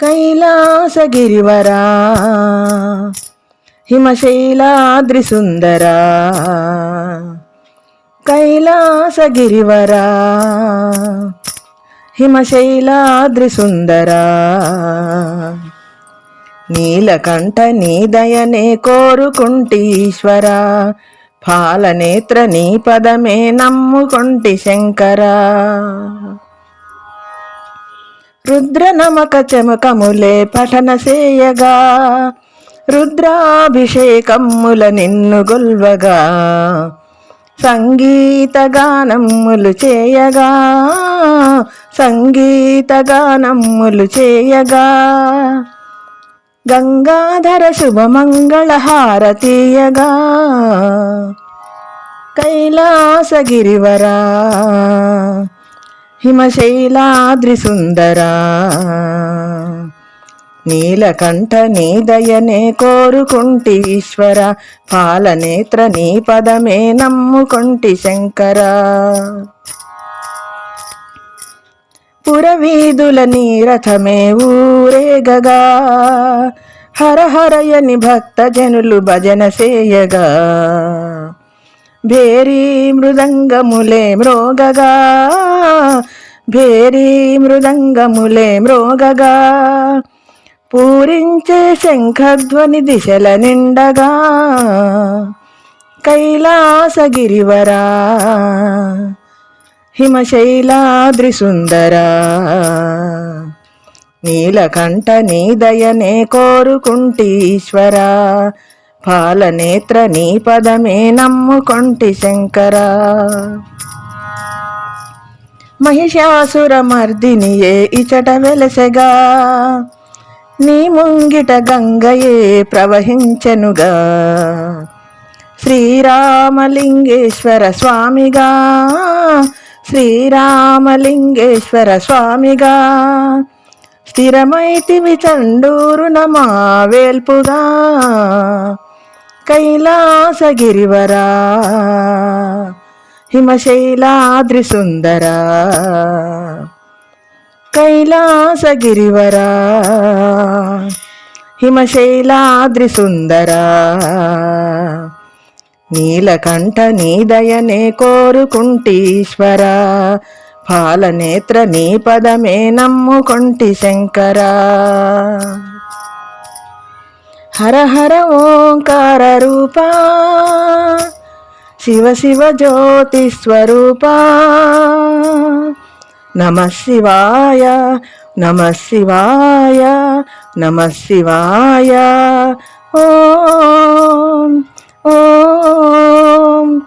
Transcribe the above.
కైలాసగిరివరా హిమశైలాద్రి సుందరా కైలాసగిరివరా హిమశైలాద్రి సుందరా నీలకంఠ నీ దయనే కోరుకుంటి పాలనేత్ర నీ పదమే నమ్ముకుంటి శంకరా. రుద్ర నమక చమకములే పఠన సేయగా రుద్రాభిషేకమ్ముల నిన్ను గొల్వగా. సంగీత గానమ్ములు చేయగా. సంగీత గానమ్ములు చేయగా. గంగాధర శుభమంగళ హారతీయగా కైలాసగిరివరా హిమశైలాద్రి సుందరా. నీలకంఠ నీ దయనే కోరుకుంటి ఈశ్వర పాలనేత్ర నీ పదమే నమ్ముకుంటి శంకరా. పురవీధుల నీ రథమే ఊరేగగా హరహరయని భక్త జనులు భజన చేయగా భేరీ మృదంగములే మ్రోగగా. భేరీ మృదంగములే మ్రోగగా. పూరించే శంఖధ్వని దిశల నిండగా. కైలాసగిరివరా. హిమశైలాద్రి సుందరా. నీలకంఠ నీ దయనే కోరుకుంటి పాలనేత్ర నీ పదమే నమ్ముకొంటి శంకరా. మహిషాసురమర్దినియే ఇచట వెలసెగా. నీ ముంగిట గంగయే ప్రవహించెనుగా. శ్రీరామలింగేశ్వర స్వామిగా. శ్రీరామలింగేశ్వర స్వామిగా. స్థిరమైతివి చండూరున మా వేల్పుగా. కైలాసగిరివరా హిమశైలాద్రి సుందరా. కైలాసగిరివరా హిమశైలాద్రి సుందరా. నీలకంఠ నీదయనే దయనే పాలనేత్ర నీ పదమే నమ్ముకొంటి శంకరా. హర హర ఓంకార రూపా. శివ శివ జ్యోతి స్వరూపా. నమ శివాయ నమ శివాయ నమ శివాయ. ఓం ఓం.